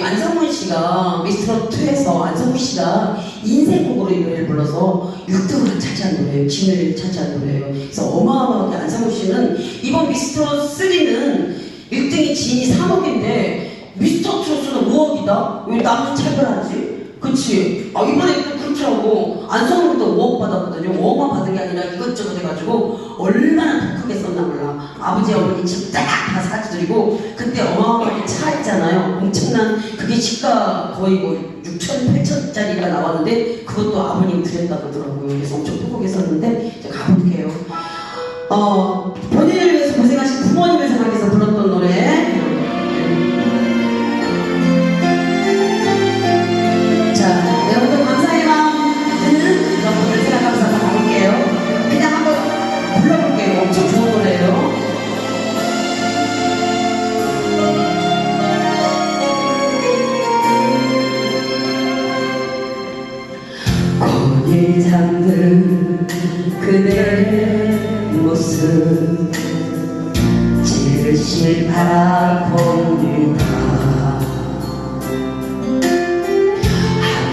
안성문 씨가 미스터 2에서 안성문 씨가 인생곡으로 이 노래를 불러서 6등을 차지한 노래예요. 진을 차지한 노래예요. 그래서 어마어마하게 안성문 씨는 이번 미스터 3는 1등이 진이 3억인데 미스터 2에서는 5억이다? 왜 남은 차별하지? 그치. 아, 이번에 또 그렇더라고. 안성문도 5억 받았거든요. 5억 아니라 이것저것 해가지고 얼마나 더 크게 썼나 몰라. 아버지, 어머니 집다다 사주드리고 그때 어마어마하게 차 있잖아요. 엄청난 그게 시가 거의 뭐 6천, 8천짜리가 나왔는데 그것도 아버님 드렸다 그러더라고요. 그래서 엄청 크게 썼는데 이제 가볼게요. 어, 본인을 질실 바라봅니다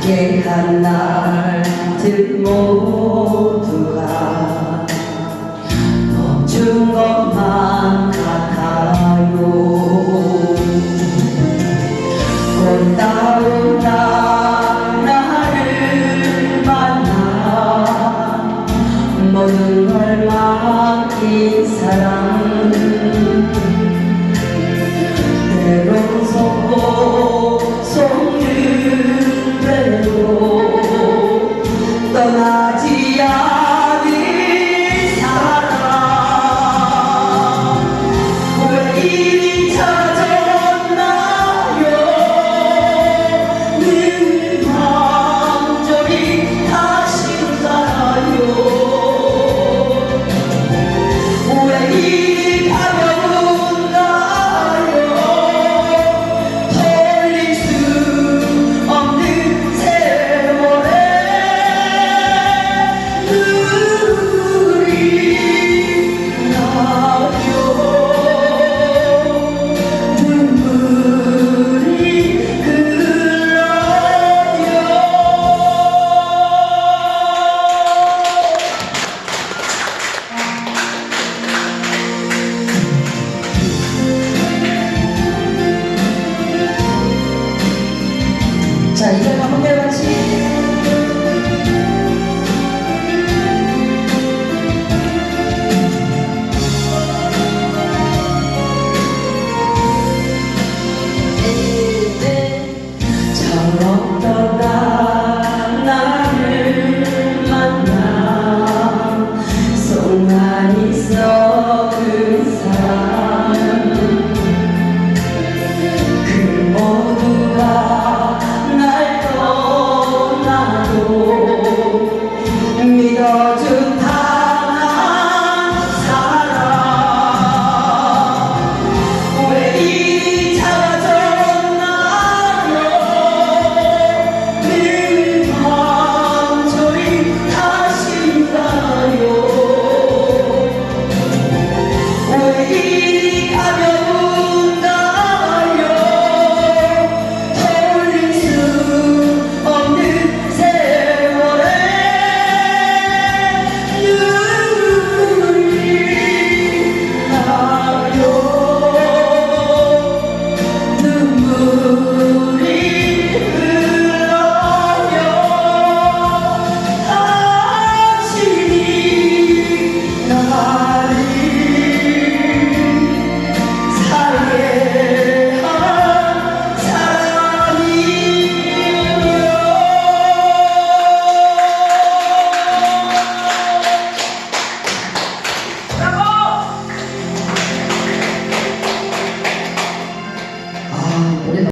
함께한 날들 모두가 멈춘 것만 같아요. 꽃다운 날 나를 만나 모든 걸 맡긴 사람 Tonight.